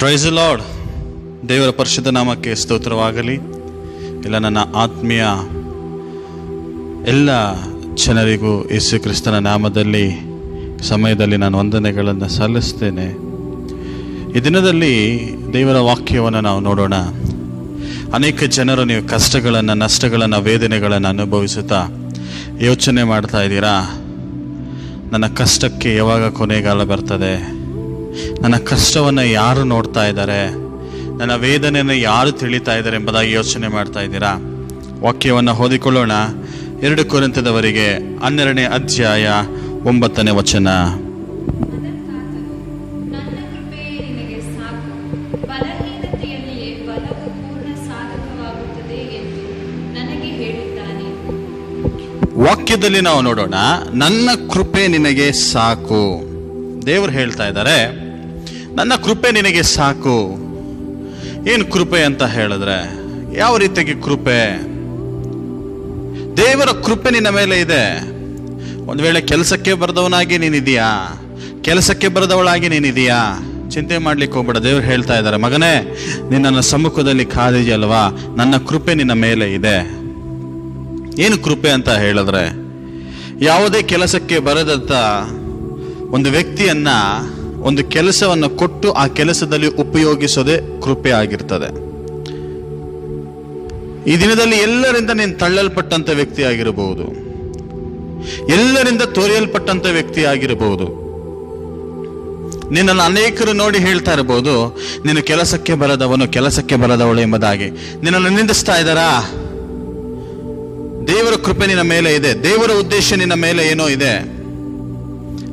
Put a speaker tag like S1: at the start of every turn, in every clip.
S1: Price lord ದೇವರ ಪರಿಶುದ್ಧ ನಾಮಕ್ಕೆ ಸ್ತೋತ್ರವಾಗಲಿ. ಇಲ್ಲ ನನ್ನ ಆತ್ಮೀಯ, ಎಲ್ಲ ಜನರಿಗೂ ಯೇಸು ಕ್ರಿಸ್ತನ ನಾಮದಲ್ಲಿ, ಸಮಯದಲ್ಲಿ ನಾನು ವಂದನೆಗಳನ್ನು ಸಲ್ಲಿಸ್ತೇನೆ. ಈ ದಿನದಲ್ಲಿ ದೇವರ ವಾಕ್ಯವನ್ನು ನಾವು ನೋಡೋಣ. ಅನೇಕ ಜನರು ನೀವು ಕಷ್ಟಗಳನ್ನು, ನಷ್ಟಗಳನ್ನು, ವೇದನೆಗಳನ್ನು ಅನುಭವಿಸುತ್ತಾ ಯೋಚನೆ ಮಾಡ್ತಾ ಇದ್ದೀರಾ? ನನ್ನ ಕಷ್ಟಕ್ಕೆ ಯಾವಾಗ ಕೊನೆಗಾಲ ಬರ್ತದೆ? ನನ್ನ ಕಷ್ಟವನ್ನು ಯಾರು ನೋಡ್ತಾ ಇದ್ದಾರೆ? ನನ್ನ ವೇದನೆಯನ್ನು ಯಾರು ತಿಳಿತಾ ಇದ್ದಾರೆ ಎಂಬುದಾಗಿ ಯೋಚನೆ ಮಾಡ್ತಾ ಇದ್ದೀರಾ? ವಾಕ್ಯವನ್ನು ಓದಿಕೊಳ್ಳೋಣ. ಎರಡು ಕುರಿತದವರಿಗೆ ಹನ್ನೆರಡನೇ ಅಧ್ಯಾಯ ಒಂಬತ್ತನೇ ವಚನ. ವಾಕ್ಯದಲ್ಲಿ ನಾವು ನೋಡೋಣ. ನನ್ನ ಕೃಪೆ ನಿನಗೆ ಸಾಕು. ದೇವರು ಹೇಳ್ತಾ ಇದ್ದಾರೆ ನನ್ನ ಕೃಪೆ ನಿನಗೆ ಸಾಕು. ಏನು ಕೃಪೆ ಅಂತ ಹೇಳಿದ್ರೆ, ಯಾವ ರೀತಿಯಾಗಿ ಕೃಪೆ? ದೇವರ ಕೃಪೆ ನಿನ್ನ ಮೇಲೆ ಇದೆ. ಒಂದು ವೇಳೆ ಕೆಲಸಕ್ಕೆ ಬರೆದವನಾಗಿ ನೀನಿದೆಯಾ? ಕೆಲಸಕ್ಕೆ ಬರೆದವಳಾಗಿ ನೀನಿದೆಯಾ? ಚಿಂತೆ ಮಾಡ್ಲಿಕ್ಕೆ ಹೋಗ್ಬೇಡ, ದೇವ್ರು ಹೇಳ್ತಾ ಇದ್ದಾರೆ, ಮಗನೇ ನೀನು ನನ್ನ ಸಮ್ಮುಖದಲ್ಲಿ ಕಾದಿದೆಯಲ್ವಾ? ನನ್ನ ಕೃಪೆ ನಿನ್ನ ಮೇಲೆ ಇದೆ. ಏನು ಕೃಪೆ ಅಂತ ಹೇಳಿದ್ರೆ, ಯಾವುದೇ ಕೆಲಸಕ್ಕೆ ಬರೆದಂತ ಒಂದು ವ್ಯಕ್ತಿಯನ್ನ ಒಂದು ಕೆಲಸವನ್ನು ಕೊಟ್ಟು ಆ ಕೆಲಸದಲ್ಲಿ ಉಪಯೋಗಿಸೋದೇ ಕೃಪೆ ಆಗಿರ್ತದೆ. ಈ ದಿನದಲ್ಲಿ ಎಲ್ಲರಿಂದ ನೀನು ತಳ್ಳಲ್ಪಟ್ಟಂತ ವ್ಯಕ್ತಿ ಆಗಿರಬಹುದು. ಎಲ್ಲರಿಂದ ತೋರಿಯಲ್ಪಟ್ಟಂತ ವ್ಯಕ್ತಿ ಆಗಿರಬಹುದು. ನಿನ್ನನ್ನು ಅನೇಕರು ನೋಡಿ ಹೇಳ್ತಾ ಇರಬಹುದು, ನೀನು ಕೆಲಸಕ್ಕೆ ಬರದವನು ಕೆಲಸಕ್ಕೆ ಬರದವಳು ಎಂಬುದಾಗಿ. ನಿನ್ನನ್ನು ನಿಂದಿಸ್ತಾ ಇದ್ದಾರಾ? ದೇವರ ಕೃಪೆ ನಿನ್ನ ಮೇಲೆ ಇದೆ. ದೇವರ ಉದ್ದೇಶ ನಿನ್ನ ಮೇಲೆ ಏನೋ ಇದೆ.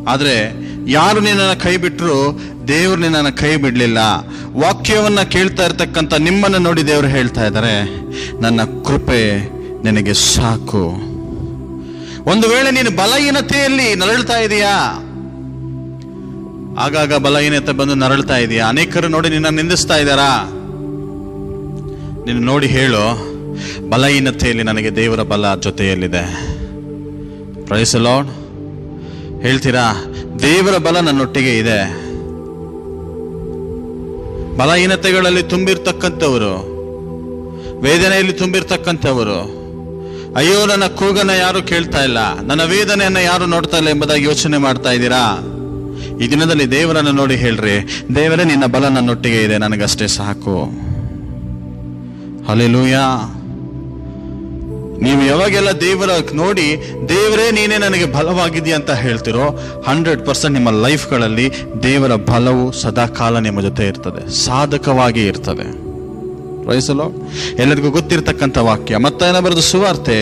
S1: ಆದರೆ ಯಾರು ನಿನ್ನನ್ನು ಕೈ ಬಿಟ್ಟರು ದೇವರು ನಿನ್ನನ್ನು ಕೈ ಬಿಡಲಿಲ್ಲ. ವಾಕ್ಯವನ್ನು ಕೇಳ್ತಾ ಇರ್ತಕ್ಕಂಥ ನಿಮ್ಮನ್ನು ನೋಡಿ ದೇವರು ಹೇಳ್ತಾ ಇದ್ದಾರೆ, ನನ್ನ ಕೃಪೆ ನಿನಗೆ ಸಾಕು. ಒಂದು ವೇಳೆ ನೀನು ಬಲಹೀನತೆಯಲ್ಲಿ ನರಳ್ತಾ ಇದೆಯಾ? ಆಗಾಗ ಬಲಹೀನತೆ ಬಂದು ನರಳ್ತಾ ಇದೆಯಾ? ಅನೇಕರು ನೋಡಿ ನಿನ್ನ ನಿಂದಿಸ್ತಾ ಇದ್ದಾರಾ? ನೀನು ನೋಡಿ ಹೇಳು, ಬಲಹೀನತೆಯಲ್ಲಿ ನನಗೆ ದೇವರ ಬಲ ಜೊತೆಯಲ್ಲಿದೆ. ಪ್ರೈಸ್ ಲಾರ್ಡ್ ಹೇಳ್ತೀರಾ? ದೇವರ ಬಲ ನನ್ನೊಟ್ಟಿಗೆ ಇದೆ. ಬಲಹೀನತೆಗಳಲ್ಲಿ ತುಂಬಿರ್ತಕ್ಕಂಥವರು, ವೇದನೆಯಲ್ಲಿ ತುಂಬಿರ್ತಕ್ಕಂಥವರು, ಅಯ್ಯೋ, ನನ್ನ ಕೂಗನ್ನ ಯಾರು ಕೇಳ್ತಾ ಇಲ್ಲ? ನನ್ನ ವೇದನೆಯನ್ನ ಯಾರು ನೋಡ್ತಾ ಇಲ್ಲ ಎಂಬುದಾಗಿ ಯೋಚನೆ ಮಾಡ್ತಾ ಇದ್ದೀರಾ? ಈ ದಿನದಲ್ಲಿ ದೇವರನ್ನು ನೋಡಿ ಹೇಳ್ರಿ. ದೇವರೇ ನಿನ್ನ ಬಲ ನನ್ನೊಟ್ಟಿಗೆ ಇದೆ, ನನಗಷ್ಟೇ ಸಾಕು. ಹಲೆಲೂಯಾ ನೀವು ಯಾವಾಗೆಲ್ಲ ದೇವರ ನೋಡಿ, ದೇವರೇ ನೀನೇ ನನಗೆ ಬಲವಾಗಿದೆಯಾ ಅಂತ ಹೇಳ್ತಿರೋ ಹಂಡ್ರೆಡ್ ಪರ್ಸೆಂಟ್ ನಿಮ್ಮ ಲೈಫ್ಗಳಲ್ಲಿ ದೇವರ ಬಲವು ಸದಾ ಕಾಲ ನಿಮ್ಮ ಜೊತೆ ಇರ್ತದೆ, ಸಾಧಕವಾಗಿ ಇರ್ತದೆ. ವಯಸ್ಸಲೋ ಎಲ್ಲರಿಗೂ ಗೊತ್ತಿರತಕ್ಕಂಥ ವಾಕ್ಯ. ಮತ್ತೇನ ಬರೆದು ಸುವಾರ್ತೆ,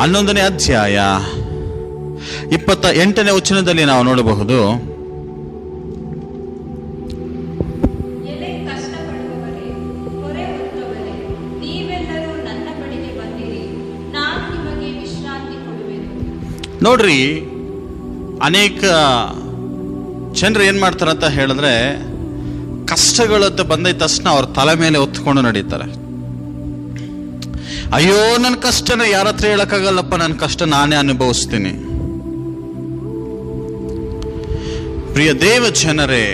S1: ಹನ್ನೊಂದನೇ ಅಧ್ಯಾಯ ಇಪ್ಪತ್ತ ಎಂಟನೇ ವಚನದಲ್ಲಿ ನಾವು ನೋಡಬಹುದು ನೋಡ್ರಿ, ಅನೇಕ ಜನರು ಏನು ಮಾಡ್ತಾರೆ ಅಂತ ಹೇಳಿದ್ರೆ ಕಷ್ಟಗಳಂತ ಬಂದ ತಕ್ಷಣ ಅವ್ರ ತಲೆ ಮೇಲೆ ಹೊತ್ಕೊಂಡು ನಡೀತಾರೆ. ಅಯ್ಯೋ ನನ್ನ ಕಷ್ಟನ ಯಾರ ಹತ್ರ ಹೇಳಕ್ಕಾಗಲ್ಲಪ್ಪ ನನ್ನ ಕಷ್ಟ ನಾನೇ ಅನುಭವಿಸ್ತೀನಿ. ಪ್ರಿಯ ದೇವ ಜನರೇ,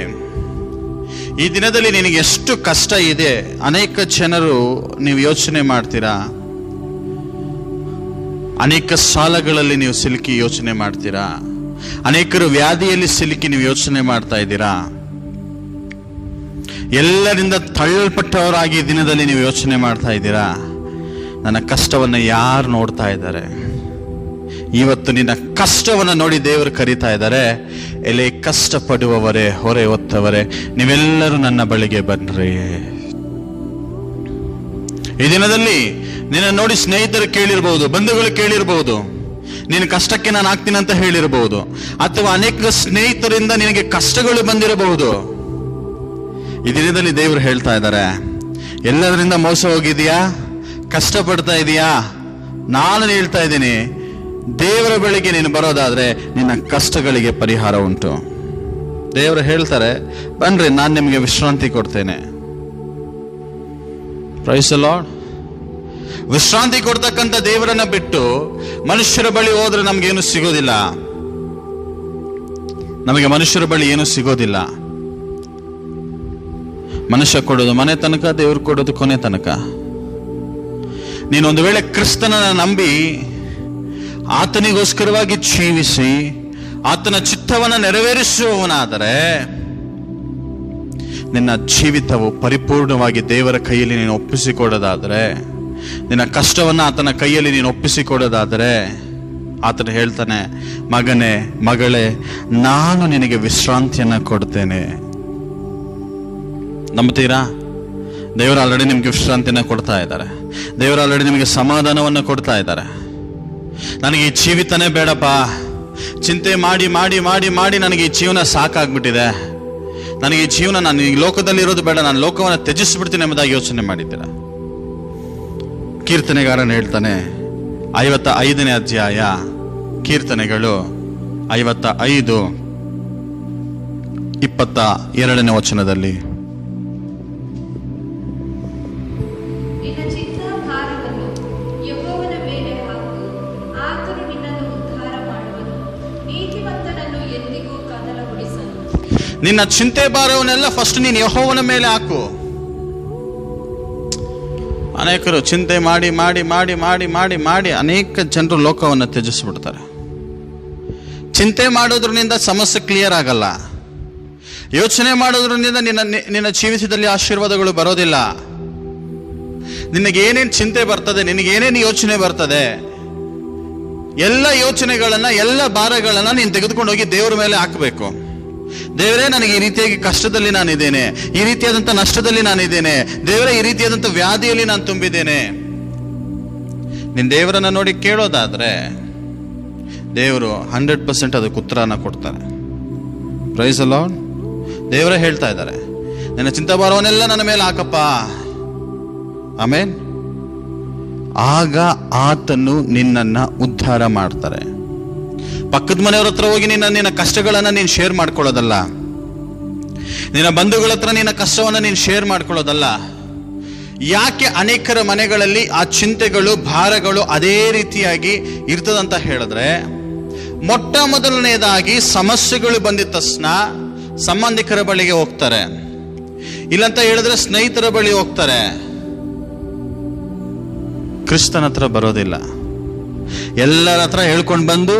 S1: ಈ ದಿನದಲ್ಲಿ ನಿನಗೆ ಎಷ್ಟು ಕಷ್ಟ ಇದೆ, ಅನೇಕ ಜನರು ನೀವು ಯೋಚನೆ ಮಾಡ್ತೀರಾ? ಅನೇಕ ಸಾಲಗಳಲ್ಲಿ ನೀವು ಸಿಲುಕಿ ಯೋಚನೆ ಮಾಡ್ತೀರಾ? ಅನೇಕರು ವ್ಯಾಧಿಯಲ್ಲಿ ಸಿಲುಕಿ ನೀವು ಯೋಚನೆ ಮಾಡ್ತಾ ಇದ್ದೀರಾ? ಎಲ್ಲರಿಂದ ತಳ್ಳಲ್ಪಟ್ಟವರಾಗಿ ದಿನದಲ್ಲಿ ನೀವು ಯೋಚನೆ ಮಾಡ್ತಾ ಇದ್ದೀರಾ? ನನ್ನ ಕಷ್ಟವನ್ನು ಯಾರು ನೋಡ್ತಾ ಇದ್ದಾರೆ? ಇವತ್ತು ನಿನ್ನ ಕಷ್ಟವನ್ನು ನೋಡಿ ದೇವರು ಕರೀತಾ ಇದ್ದಾರೆ. ಎಲೆ ಕಷ್ಟಪಡುವವರೇ, ಹೊರೆ ಹೊತ್ತವರೇ, ನೀವೆಲ್ಲರೂ ನನ್ನ ಬಳಿಗೆ ಬನ್ರಿ. ಈ ದಿನದಲ್ಲಿ ನಿನ್ನ ನೋಡಿ ಸ್ನೇಹಿತರು ಕೇಳಿರಬಹುದು ಬಂಧುಗಳು ಕೇಳಿರಬಹುದು ನಿನ್ನ ಕಷ್ಟಕ್ಕೆ ನಾನು ಆಗ್ತೀನಿ ಅಂತ ಹೇಳಿರಬಹುದು ಅಥವಾ ಅನೇಕ ಸ್ನೇಹಿತರಿಂದ ನಿನಗೆ ಕಷ್ಟಗಳು ಬಂದಿರಬಹುದು. ಈ ದಿನದಲ್ಲಿ ದೇವರು ಹೇಳ್ತಾ ಇದ್ದಾರೆ, ಎಲ್ಲದರಿಂದ ಮೋಸ ಹೋಗಿದೆಯಾ ಕಷ್ಟಪಡ್ತಾ ಇದೀಯಾ? ನಾನು ಹೇಳ್ತಾ ಇದ್ದೀನಿ, ದೇವರ ಬಳಿಗೆ ನೀನು ಬರೋದಾದ್ರೆ ನಿನ್ನ ಕಷ್ಟಗಳಿಗೆ ಪರಿಹಾರ ಉಂಟು. ದೇವರು ಹೇಳ್ತಾರೆ, ಬನ್ರಿ, ನಾನು ನಿಮಗೆ ವಿಶ್ರಾಂತಿ ಕೊಡ್ತೇನೆ. ಪ್ರೈಸ್ ಲಾರ್ಡ್ ವಿಶ್ರಾಂತಿ ಕೊಡ್ತಕ್ಕಂಥ ದೇವರನ್ನ ಬಿಟ್ಟು ಮನುಷ್ಯರ ಬಳಿ ಹೋದ್ರೆ ನಮ್ಗೇನು ಸಿಗೋದಿಲ್ಲ. ನಮಗೆ ಮನುಷ್ಯರ ಬಳಿ ಏನು ಸಿಗೋದಿಲ್ಲ. ಮನುಷ್ಯ ಕೊಡೋದು ಮನೆ ತನಕ, ದೇವ್ರು ಕೊಡೋದು ಕೊನೆ ತನಕ. ನೀನೊಂದು ವೇಳೆ ಕ್ರಿಸ್ತನನ್ನ ನಂಬಿ ಆತನಿಗೋಸ್ಕರವಾಗಿ ಜೀವಿಸಿ, ಆತನ ಚಿತ್ತವನ್ನು ನೆರವೇರಿಸುವವನಾದರೆ ನಿನ್ನ ಜೀವಿತವು ಪರಿಪೂರ್ಣವಾಗಿ ದೇವರ ಕೈಯಲ್ಲಿ ನೀನು ಒಪ್ಪಿಸಿಕೊಡೋದಾದರೆ, ನಿನ್ನ ಕಷ್ಟವನ್ನು ಆತನ ಕೈಯಲ್ಲಿ ನೀನು ಒಪ್ಪಿಸಿಕೊಡೋದಾದರೆ, ಆತನು ಹೇಳ್ತಾನೆ, ಮಗನೇ, ಮಗಳೇ, ನಾನು ನಿನಗೆ ವಿಶ್ರಾಂತಿಯನ್ನು ಕೊಡ್ತೇನೆ. ನಂಬ್ತೀರಾ ದೇವರು ಆಲ್ರೆಡಿ ನಿಮಗೆ ವಿಶ್ರಾಂತಿಯನ್ನು ಕೊಡ್ತಾ ಇದ್ದಾರೆ. ದೇವರು ಆಲ್ರೆಡಿ ನಿಮಗೆ ಸಮಾಧಾನವನ್ನು ಕೊಡ್ತಾ ಇದ್ದಾರೆ. ನನಗೆ ಈ ಜೀವಿತನೇ ಬೇಡಪ್ಪ. ಚಿಂತೆ ಮಾಡಿ ಮಾಡಿ ಮಾಡಿ ಮಾಡಿ ನನಗೆ ಈ ಜೀವನ ಸಾಕಾಗ್ಬಿಟ್ಟಿದೆ. ನನಗೆ ಈ ಜೀವನ ನಾನು ಈ ಲೋಕದಲ್ಲಿ ಇರೋದು ಬೇಡ, ನಾನು ಲೋಕವನ್ನು ತ್ಯಜಿಸ್ಬಿಡ್ತೀನಿ ಎಂಬುದಾಗಿ ಯೋಚನೆ ಮಾಡಿದ್ದೀರಾ. ಕೀರ್ತನೆಗಾರನು ಹೇಳ್ತಾನೆ ಐವತ್ತ ಐದನೇ ಅಧ್ಯಾಯ, ಕೀರ್ತನೆಗಳು ಐವತ್ತ ಐದು ಇಪ್ಪತ್ತ ಎರಡನೇ ವಚನದಲ್ಲಿ.
S2: ನಿನ್ನ
S1: ಚಿಂತೆ ಭಾರವನ್ನೆಲ್ಲ ಫಸ್ಟ್ ನೀನು ಯಹೋವನ ಮೇಲೆ ಹಾಕು. ಅನೇಕರು ಚಿಂತೆ ಮಾಡಿ ಮಾಡಿ ಮಾಡಿ ಮಾಡಿ ಮಾಡಿ ಮಾಡಿ ಅನೇಕ ಜನರು ಲೋಕವನ್ನು ತ್ಯಜಿಸ್ಬಿಡ್ತಾರೆ. ಚಿಂತೆ ಮಾಡೋದ್ರಿಂದ ಸಮಸ್ಯೆ ಕ್ಲಿಯರ್ ಆಗಲ್ಲ. ಯೋಚನೆ ಮಾಡೋದ್ರಿಂದ ನಿನ್ನ ನಿನ್ನ ಜೀವಿತದಲ್ಲಿ ಆಶೀರ್ವಾದಗಳು ಬರೋದಿಲ್ಲ. ನಿನಗೇನೇನು ಚಿಂತೆ ಬರ್ತದೆ ನಿನಗೇನೇನು ಯೋಚನೆ ಬರ್ತದೆ, ಎಲ್ಲ ಯೋಚನೆಗಳನ್ನು, ಎಲ್ಲ ಭಾರಗಳನ್ನ ನೀನು ತೆಗೆದುಕೊಂಡು ಹೋಗಿ ದೇವರ ಮೇಲೆ ಹಾಕಬೇಕು. ದೇವರೇ, ನನಗೆ ಈ ರೀತಿಯಾಗಿ ಕಷ್ಟದಲ್ಲಿ ನಾನಿದ್ದೇನೆ. ಈ ರೀತಿಯಾದಂಥ ನಷ್ಟದಲ್ಲಿ ನಾನಿದ್ದೇನೆ. ದೇವರೇ, ಈ ರೀತಿಯಾದಂಥ ವ್ಯಾಧಿಯಲ್ಲಿ ನಾನು ತುಂಬಿದ್ದೇನೆ. ನಿನ್ನ ದೇವರನ್ನ ನೋಡಿ ಕೇಳೋದಾದ್ರೆ, ದೇವರು ಹಂಡ್ರೆಡ್ ಪರ್ಸೆಂಟ್ ಅದಕ್ಕೆ ಉತ್ತರನ ಕೊಡ್ತಾರೆ. ಪ್ರೈಸ್ ಅಲ್ಲ ದೇವರೇ ಹೇಳ್ತಾ ಇದ್ದಾರೆ, ನನ್ನ ಚಿಂತಾಭಾರವನ್ನೆಲ್ಲ ನನ್ನ ಮೇಲೆ ಹಾಕಪ್ಪ. ಆಮೇನ್ ಆಗ ಆತನು ನಿನ್ನನ್ನ ಉದ್ಧಾರ ಮಾಡ್ತಾರೆ. ಪಕ್ಕದ ಮನೆಯವ್ರ ಹತ್ರ ಹೋಗಿ ನಿನ್ನ ನಿನ್ನ ಕಷ್ಟಗಳನ್ನು ನೀನು ಶೇರ್ ಮಾಡ್ಕೊಳ್ಳೋದಲ್ಲ. ನಿನ್ನ ಬಂಧುಗಳ ಹತ್ರ ನಿನ್ನ ಕಷ್ಟವನ್ನ ನೀನು ಶೇರ್ ಮಾಡ್ಕೊಳ್ಳೋದಲ್ಲ. ಯಾಕೆ ಅನೇಕರ ಮನೆಗಳಲ್ಲಿ ಆ ಚಿಂತೆಗಳು, ಭಾರಗಳು ಅದೇ ರೀತಿಯಾಗಿ ಇರ್ತದಂತ ಹೇಳಿದ್ರೆ, ಮೊಟ್ಟ ಮೊದಲನೇದಾಗಿ ಸಮಸ್ಯೆಗಳು ಬಂದಿದ ತಕ್ಷಣ ಸಂಬಂಧಿಕರ ಬಳಿಗೆ ಹೋಗ್ತಾರೆ. ಇಲ್ಲಂತ ಹೇಳಿದ್ರೆ ಸ್ನೇಹಿತರ ಬಳಿ ಹೋಗ್ತಾರೆ. ಕ್ರಿಸ್ತನ ಹತ್ರ ಬರೋದಿಲ್ಲ. ಎಲ್ಲರ ಹತ್ರ ಹೇಳ್ಕೊಂಡು ಬಂದು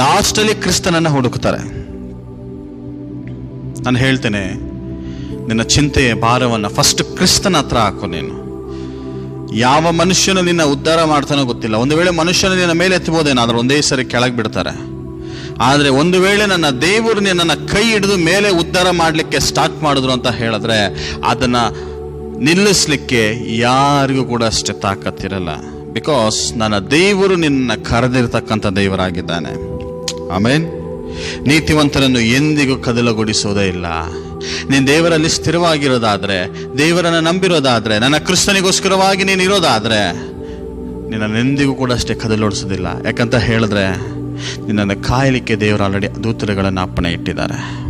S1: ಲಾಸ್ಟಲ್ಲಿ ಕ್ರಿಸ್ತನನ್ನ ಹುಡುಕ್ತಾರೆ. ನಾನು ಹೇಳ್ತೇನೆ, ನಿನ್ನ ಚಿಂತೆಯ ಭಾರವನ್ನು ಫಸ್ಟ್ ಕ್ರಿಸ್ತನ ಹತ್ರ ಹಾಕು ನೀನು. ಯಾವ ಮನುಷ್ಯನು ನಿನ್ನ ಉದ್ಧಾರ ಮಾಡ್ತಾನೋ ಗೊತ್ತಿಲ್ಲ. ಒಂದು ವೇಳೆ ಮನುಷ್ಯನ ನಿನ್ನ ಮೇಲೆ ಎತ್ತಬಹುದೇನಾದ್ರೂ ಒಂದೇ ಸರಿ ಕೆಳಗೆ ಬಿಡ್ತಾರೆ. ಆದರೆ ಒಂದು ವೇಳೆ ನನ್ನ ದೇವರು ನನ್ನ ಕೈ ಹಿಡಿದು ಮೇಲೆ ಉದ್ಧಾರ ಮಾಡಲಿಕ್ಕೆ ಸ್ಟಾರ್ಟ್ ಮಾಡಿದ್ರು ಅಂತ ಹೇಳಿದ್ರೆ, ಅದನ್ನ ನಿಲ್ಲಿಸ್ಲಿಕ್ಕೆ ಯಾರಿಗೂ ಕೂಡ ಅಷ್ಟೇ ತಾಕತ್ತಿರಲ್ಲ. ಬಿಕಾಸ್ ನನ್ನ ದೇವರು ನಿನ್ನ ಕರೆದಿರ್ತಕ್ಕಂಥ ದೇವರಾಗಿದ್ದಾನೆ. ಆಮೇನ್ ನೀತಿವಂತರನ್ನು ಎಂದಿಗೂ ಕದಲಗೊಡಿಸುವುದೇ ಇಲ್ಲ. ನೀನು ದೇವರಲ್ಲಿ ಸ್ಥಿರವಾಗಿರೋದಾದ್ರೆ, ದೇವರನ್ನು ನಂಬಿರೋದಾದ್ರೆ, ನನ್ನ ಕ್ರಿಸ್ತನಿಗೋಸ್ಕರವಾಗಿ ನೀನು ಇರೋದಾದ್ರೆ ನಿನ್ನನ್ನೆಂದಿಗೂ ಕೂಡ ಅಷ್ಟೇ ಕದಲೋಡಿಸೋದಿಲ್ಲ ಯಾಕಂತ ಹೇಳಿದ್ರೆ, ನಿನ್ನನ್ನು ಕಾಯಲಿಕ್ಕೆ ದೇವರು ಆಲ್ರೆಡಿ ದೂತರುಗಳನ್ನು ಅಪ್ಪಣೆ ಇಟ್ಟಿದ್ದಾರೆ.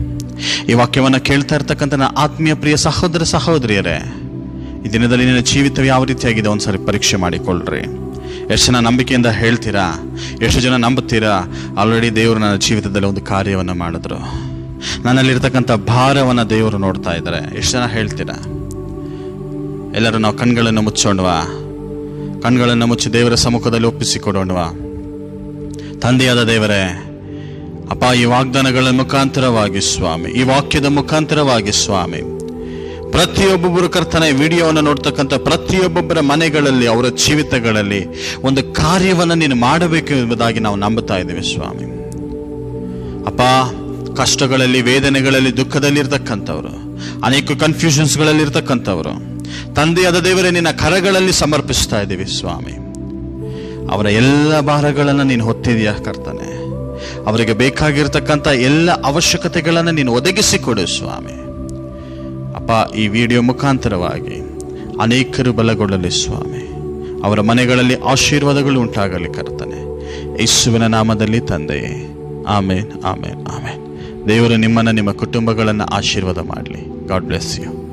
S1: ಈ ವಾಕ್ಯವನ್ನು ಕೇಳ್ತಾ ಇರ್ತಕ್ಕಂಥ ನನ್ನ ಆತ್ಮೀಯ ಪ್ರಿಯ ಸಹೋದರ ಸಹೋದರಿಯರೇ, ಈ ದಿನದಲ್ಲಿ ನಿನ್ನ ಜೀವಿತ ಯಾವ ರೀತಿಯಾಗಿದೆ? ಒಂದ್ಸರಿ ಪರೀಕ್ಷೆ ಮಾಡಿಕೊಳ್ಳ್ರಿ. ಎಷ್ಟು ಜನ ನಂಬಿಕೆಯಿಂದ ಹೇಳ್ತೀರಾ? ಎಷ್ಟು ಜನ ನಂಬುತ್ತೀರಾ? ಆಲ್ರೆಡಿ ದೇವರು ನನ್ನ ಜೀವಿತದಲ್ಲಿ ಒಂದು ಕಾರ್ಯವನ್ನು ಮಾಡಿದ್ರು. ನನ್ನಲ್ಲಿರ್ತಕ್ಕಂಥ ಭಾರವನ್ನು ದೇವರು ನೋಡ್ತಾ ಇದ್ದಾರೆ. ಎಷ್ಟು ಜನ ಹೇಳ್ತೀರಾ? ಎಲ್ಲರೂ ನಾವು ಕಣ್ಗಳನ್ನು ಮುಚ್ಚೋಣವಾ? ಕಣ್ಗಳನ್ನು ಮುಚ್ಚಿ ದೇವರ ಸಮ್ಮುಖದಲ್ಲಿ ಒಪ್ಪಿಸಿಕೊಡೋಣವಾ? ತಂದೆಯಾದ ದೇವರೇ, ಅಪ್ಪ, ಈ ವಾಗ್ದಾನಗಳ ಮುಖಾಂತರವಾಗಿ ಸ್ವಾಮಿ, ಈ ವಾಕ್ಯದ ಮುಖಾಂತರವಾಗಿ ಸ್ವಾಮಿ ಪ್ರತಿಯೊಬ್ಬೊಬ್ಬರು ಕರ್ತನ, ವಿಡಿಯೋವನ್ನು ನೋಡ್ತಕ್ಕಂಥ ಪ್ರತಿಯೊಬ್ಬೊಬ್ಬರ ಮನೆಗಳಲ್ಲಿ, ಅವರ ಜೀವಿತಗಳಲ್ಲಿ ಒಂದು ಕಾರ್ಯವನ್ನು ನೀನು ಮಾಡಬೇಕು ಎಂಬುದಾಗಿ ನಾವು ನಂಬುತ್ತಾ ಇದ್ದೇವೆ ಸ್ವಾಮಿ. ಅಪ್ಪ, ಕಷ್ಟಗಳಲ್ಲಿ, ವೇದನೆಗಳಲ್ಲಿ, ದುಃಖದಲ್ಲಿರ್ತಕ್ಕಂಥವ್ರು, ಅನೇಕ ಕನ್ಫ್ಯೂಷನ್ಸ್ಗಳಲ್ಲಿ ಇರ್ತಕ್ಕಂಥವ್ರು ತಂದೆಯಾದ ದೇವರೇ, ನಿನ್ನ ಕರಗಳಲ್ಲಿ ಸಮರ್ಪಿಸ್ತಾ ಇದ್ದೀವಿ ಸ್ವಾಮಿ. ಅವರ ಎಲ್ಲ ಭಾರಗಳನ್ನು ನೀನು ಹೊತ್ತಿದೆಯಾ ಕರ್ತನೆ. ಅವರಿಗೆ ಬೇಕಾಗಿರ್ತಕ್ಕಂಥ ಎಲ್ಲ ಅವಶ್ಯಕತೆಗಳನ್ನು ನೀನು ಒದಗಿಸಿಕೊಡು ಸ್ವಾಮಿ. ಅಪ್ಪ ಈ ವಿಡಿಯೋ ಮುಖಾಂತರವಾಗಿ ಅನೇಕರು ಬಲಗೊಳ್ಳಲಿ ಸ್ವಾಮಿ. ಅವರ ಮನೆಗಳಲ್ಲಿ ಆಶೀರ್ವಾದಗಳು ಉಂಟಾಗಲಿ ಕರ್ತನೆ. ಯೇಸುವಿನ ನಾಮದಲ್ಲಿ ತಂದೆಯೇ. ಆಮೇನ್ ಆಮೇನ್ ಆಮೇನ್. ದೇವರು ನಿಮ್ಮನ್ನು ನಿಮ್ಮ ಕುಟುಂಬಗಳನ್ನು ಆಶೀರ್ವಾದ ಮಾಡಲಿ. God bless you.